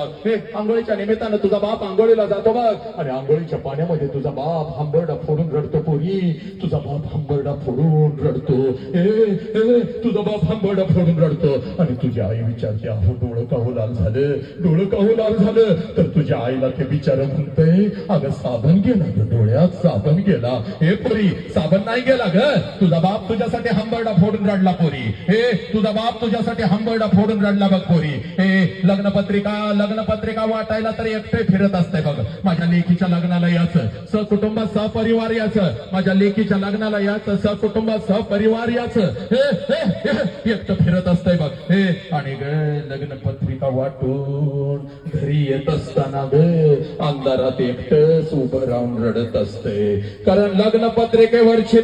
बघ. हे आंघोळीच्या निमित्तानं तुझा बाप आंघोळीला जातो बघ. आणि आंघोळीच्या पाण्यामध्ये तुझा बाप हांबरडा फोडून रडतो पोरी. तुझा बाप हांबरडा फोडून रडतो. ए ए तुझा बाप हांबरडा फोडून रडतो. आणि तुझी आई विचारते अहो डोळं काहू लाल झालं? डोळं काहू लाल झालं? तर तुझ्या आईला ते बिचार म्हणतय अगं साबण गेला ग डोळ्यात साबण गेला. हे पोरी साबण नाही गेला ग? तुझा बाप तुझ्यासाठी हंबरडा फोडून रडला पोरी. हे तुझा बाप तुझ्यासाठी हंबरडा फोडून रडला बघ पोरी. हे लग्नपत्रिका लग्नपत्रिका वाटायला तर एकटे फिरत असते बघ. माझ्या लेखीच्या लग्नाला याचं सकुटुंब सपरिवार याचं. माझ्या लेखीच्या लग्नाला याचं सकुटुंब सपरिवार याचं. हे, एकटं फिरत असतंय बघ. हे आणि ग लग्नपत्रिका वाटून घरी येत असताना ग अंधारात एकटच उभं राहून रडत असते. कारण लग्नपत्रिकेवरची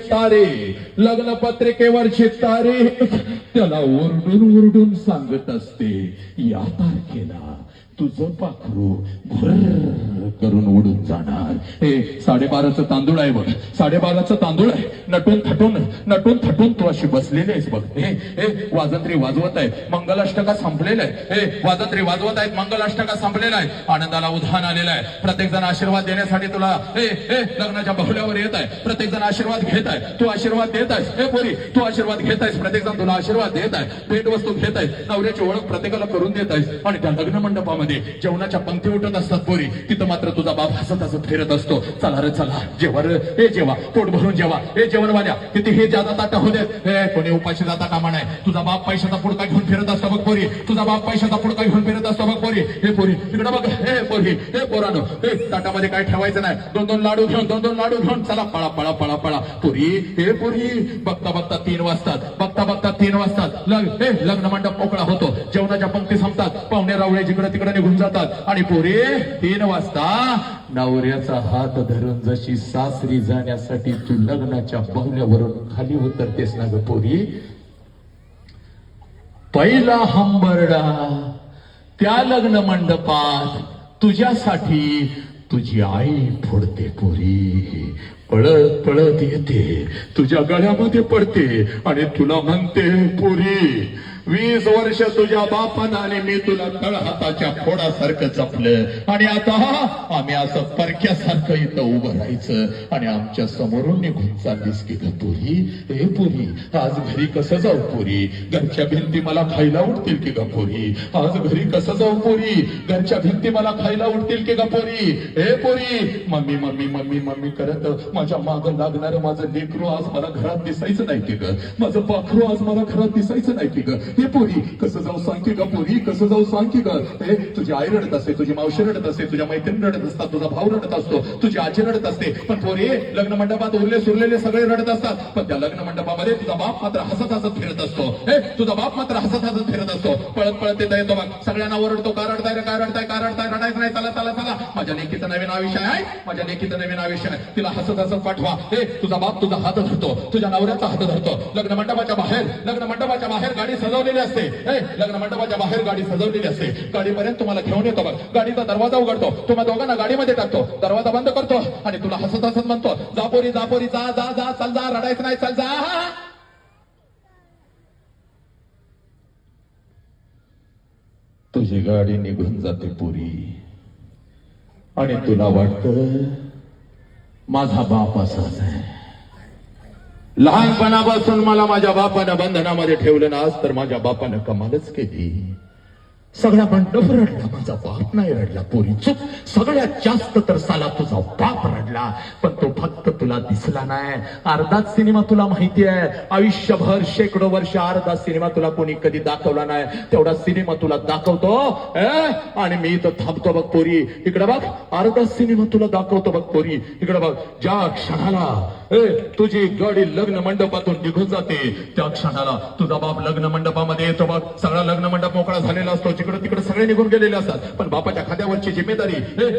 लग्न पत्रिकेवरची तारीख त्याला ओरडून ओरडून सांगत असते या तारखेला तुझं पाखरू करून उडून जाणार. हे साडेबाराचं तांदूळ आहे बघ. साडेबाराचं तांदूळ आहे. नटून थटून नटून थटून तू अशी बसलेली आहेस बघ. हे हे वाजंत्री वाजवत आहे. मंगलाष्टका संपलेलं आहे हे वाजंत्री वाजवत आहेत. मंगलाष्टका संपलेला आहे आनंदाला उधाण आलेला आहे. प्रत्येक जण आशीर्वाद देण्यासाठी तुला हे हे लग्नाच्या बहुल्यावर येत आहे. प्रत्येक जण आशीर्वाद घेत आहे. तू आशीर्वाद देत आहेस. हे पोरी तू आशीर्वाद घेत आहेस. प्रत्येक जण तुला आशीर्वाद देत आहे. भेटवस्तू घेत आहेस. नवऱ्याची ओळख प्रत्येकाला करून देत आहेस. आणि त्या लग्न मंडपामध्ये जेवणाच्या पंक्ती उठत असतात पोरी. तिथं मात्र तुझा बाप हसत हसत फिरत असतो. चला रे चला. जेवा रे. हे जेवा. पोट भरून जेवा. हे जेवण वाल्या किती हे जादा ताटा होते हे कोणी उपाशी जाता कामा नाही तुझा बाप पैशाचा पुडका घेऊन फिरत असतो बघ पोरी. तुझा बाप पैशाचा पुडका घेऊन फिरत असतो बघ पोरी. हे पोरी. तिकडे बघ. हे पोरी हे पोरानो. हे ताटामध्ये काय ठेवायचं नाही. दोन दोन लाडू घेऊन दोन दोन लाडू घेऊन. चला पळा पळा पळा पळा. पोरी. हे पोरी. बघता बघता तीन वाजतात. बघता बघता तीन वाजतात. लग हे लग्न मंडप मोकळा होतो. जेवणाच्या पंक्ती संपतात. पाहुणे रावळे जिकडे तिकडे निघून जातात. आणि पोरे तीन वाजता नवऱ्याचा हात धरून जशी सासरी जाण्यासाठी तू लग्नाच्या बंगल्यावरून खाली उतरतेस ना ग पोरी? पहिला हंबरडा त्या लग्न मंडपात तुझ्यासाठी तुझी आई फोडते पोरी. पळत पळत येते. तुझ्या गळ्यामध्ये पडते आणि तुला म्हणते पोरी वीस वर्ष तुझ्या बापानं आणि मी तुला तळ हाताच्या फोडासारखं जपलं. आणि आता आम्ही असं परक्यासारखं इथं उभं राहायचं. आणि आमच्या समोरून निघून चाललीस की ग पुरी? हे पुरी आज घरी कसं जाऊ पुरी? घरच्या भिंती मला खायला उठतील की ग पुरी? आज घरी कसं जाऊ पुरी? घरच्या भिंती मला खायला उठतील की ग पुरी? हे पुरी मम्मी मम्मी मम्मी मम्मी करत माझ्या माग लागणार माझं लेकरू आज मला घरात दिसायचं नाही की ग? माझं पाखरू आज मला घरात दिसायचं नाही की ग? हे पोरी. कसं जाऊ सांगते ग पोरी? कसं जाऊ सांगते ग हे तुझी आई रडत असते तुझी मावशी रडत असते तुझ्या मैत्रीण रडत असतात तुझा भाऊ रडत असतो तुझी आजी रडत असते. पण पोरी लग्न मंडपात उरले सुरलेले सगळे रडत असतात. पण त्या लग्न मंडपामध्ये तुझा बाप मात्र हसत हसत फिरत असतो. हे तुझा बाप मात्र हसत हसत फिरत असतो. पळत पळत येता येतो बघ. सगळ्यांना ओरडतो का रडताय रे काय रडताय का रडताय? रडायचं नाही चला चला चला. माझ्या लेखीचं नवीन आयुष्य आहे माझ्या लेखीचं नवीन आयुष्य आहे. तिला हसत हसत पाठवा. हे तुझा बाप तुझा हात धरतो. तुझ्या नवऱ्याचा हात धरतो. लग्न मंडपाच्या बाहेर लग्न मंडपाच्या बाहेर गाडी सजवलेली असते. लग्न मंडपाच्या बाहेर गाडी सजवलेली असते. गाडीपर्यंत तुम्हाला घेऊन येतो बघ. गाडीचा दरवाजा उघडतो. तुम्हा दोघांना गाडीमध्ये टाकतो. दरवाजा बंद करतो आणि तुला हसत हसत म्हणतो जापोरी जापोरी जा जा जा चल जा रडायचं नाही चल जा. तुझी गाडी निघून जाते पुरी. आणि तुला वाटत माझा बाप असाच आहे. लहानपणापासून मला माझ्या बापानं बंधनामध्ये ठेवलं ना आज तर माझ्या बापानं कमालच केली. सगळ्या मंडप रडला माझा बाप नाही रडला पोरी. चुक सगळ्यात जास्त तर साला तुझा बाप रडला पण तो फक्त तुला दिसला नाही. अर्धाच सिनेमा तुला माहिती आहे. आयुष्यभर शेकडो वर्ष अर्धा सिनेमा तुला कोणी कधी दाखवला नाही. तेवढा सिनेमा तुला दाखवतो आणि मी इथं थांबतो बघ पोरी. इकडे बघ. अर्धा सिनेमा तुला दाखवतो बघ पोरी. इकडे बघ. ज्या क्षणाला ए तुझी गाडी लग्न मंडपातून निघून जाते. त्या क्षणाला तुझा बाप लग्न मंडपामध्ये येतो बाप सगळा लग्न मंडप मोकळा झालेला असतो. जिकडे तिकडे सगळे निघून गेलेले असतात. पण बापाच्या खात्यावरची जिम्मेदारी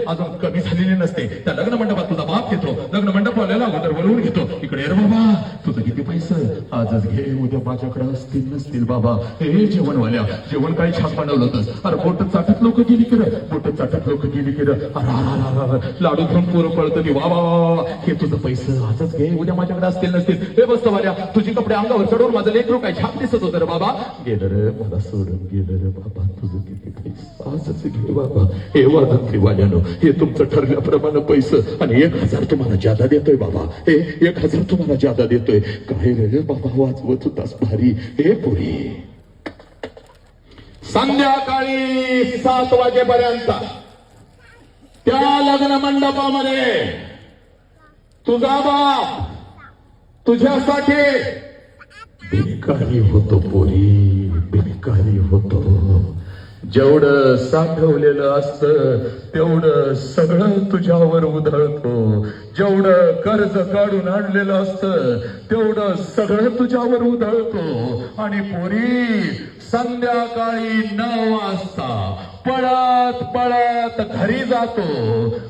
अजून कमी झालेली नसते. त्या लग्न मंडपात तुझा बाप घेतो लग्न मंडपवाल्याला अगोदर बोलवून घेतो. इकडे रे बाबा. तुझं किती पैसे? आजच घे. उद्या माझ्याकडे असतील नसतील बाबा. हे जेवणवाल्या जेवण काही छान बनवलं होतं. अरे बोट चाटत लोक गेली किर बोट चाटत लोक गेली किर रे? अरे, लाडू घेऊन पोरं पळत वा, वा, वा. हे तुझं पैसे आजच घे उद्या माझ्याकडे असतील नसतील. हे बसतो माझ्या तुझी कपडे अंगावर चढवून माझं लेकरू काय छान दिसत होतं रे बाबा? गेलं रे मला सोडून गेलं रे बाबा. तुझं किती पैसे घे बाबा. हे वादन वाल्यानो हे तुमचं ठरल्याप्रमाणे पैसे. आणि एक हजार तुम्हाला जादा देतोय बाबा. हे एक हजार तुम्हाला जादा देतोय. काय रे बाबा वाजवत होतास भारी. हे पुरी. संध्याकाळी सात वाजेपर्यंत त्या लग्न मंडपामध्ये तुझा बाप तुझ्यासाठी भिकारी होतो पोरी भिकारी होतो. जेवढं साठवलेलं असतं तेवढं सगळं तुझ्यावर उधळतो. जेवढं कर्ज काढून आणलेलं असतं तेवढं सगळं तुझ्यावर उधळतो. आणि पोरी संध्याकाळी नऊ वाजता पळत पळत घरी जातो.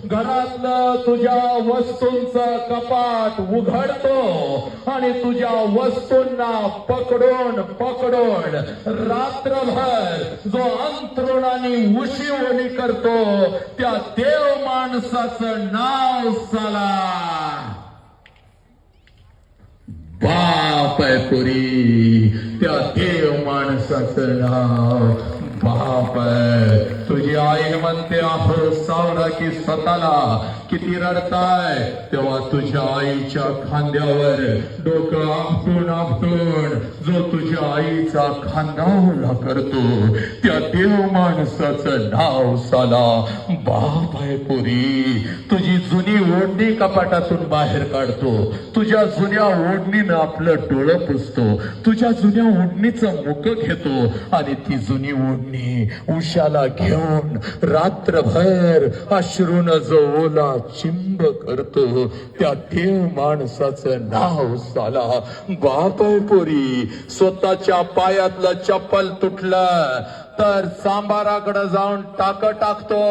घरातलं तुझ्या वस्तूंचं कपाट उघडतो आणि तुझ्या वस्तूंना पकडून पकडून रात्रभर जो अंतरुणाने उशी ओली करतो त्या देव माणसाचं नाव साला बाप आहे पुरी. त्या देव माणसाचं नाव बाप आहे तुझी आई म्हणते आहो सावरा की स्वतःला किती रडताय तेव्हा तुझ्या आईच्या खांद्यावर डोकं आपटून आपटून जो तुझ्या आईचा खांदा ओला करतो त्या देव माणसाचं नाव साला बाप आहे पुरी. तुझी जुनी ओढणी कपाटातून बाहेर काढतो तुझ्या जुन्या ओढणीनं आपलं डोळं पुसतो तुझ्या जुन्या ओढणीचं मुक घेतो आणि ती जुनी ओढणी उशाला घेऊन रात्रभर अश्रून जो ओला चिंब करतो. त्या देव माणसाचं नाव साला. बाप पोरी स्वतःच्या पायातलं चप्पल तुटलं तर सांबाराकडे जाऊन टाक टाकतो.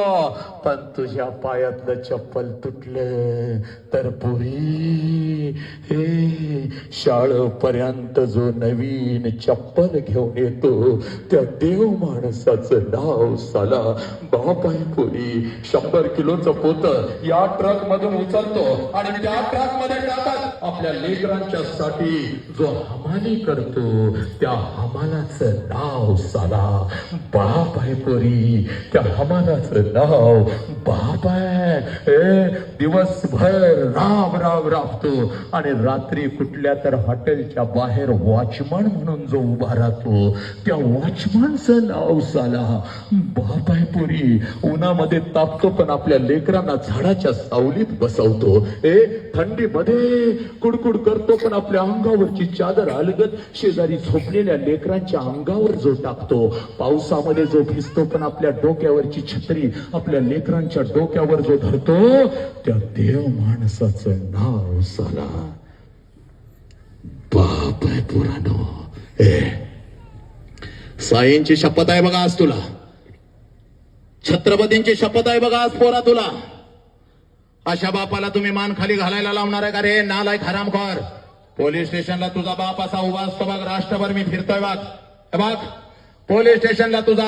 पण तुझ्या पायातलं चप्पल तुटलं तर पुरी. हे शाळेपर्यंत जो नवीन चप्पल घेऊन येतो त्या देव माणसाचं नाव साला बाप आहे पुरी. शंभर किलोचं पोत या ट्रक मधून उचलतो आणि त्या ट्रकमध्ये टाकत आपल्या लेकरांच्या साठी जो हमाली करतो त्या हमालाचं नाव साला बाप आहे त्या हमालाचं नाव बाप आहे ए, दिवसभर राब राब राबतो आणि रात्री कुठल्या तर हॉटेलच्या बाहेर वॉचमन म्हणून जो उभा राहतो त्या वॉचमनचं नाव साला. बाप आहे पुरी उन्हामध्ये तापतो पण आपल्या लेकरांना झाडाच्या सावलीत बसवतो. ए थंडीमध्ये कुडकुड करतो पण आपल्या अंगावरची चादर अलगत शेजारी झोपलेल्या लेकरांच्या अंगावर जो टाकतो. पावसामध्ये जो भिजतो पण आपल्या डोक्यावरची छत्री आपल्या लेकर लेकरांच्या डोक्यावर जो धरतो त्या देव माणसाचं नाव साला बाप आहे पुराणो ए साईंची शपथ आहे बघा आज तुला. छत्रपतींची शपथ आहे बघा आज पोरा तुला. अशा बापाला तुम्ही मान खाली घालायला लावणार आहे का रे? नालाय खरामखोर पोलीस स्टेशनला तुझा बाप असा उभा असतो बघ. राष्ट्रभर मी फिरतोय बघ. बघ पोलीस स्टेशनला तुझा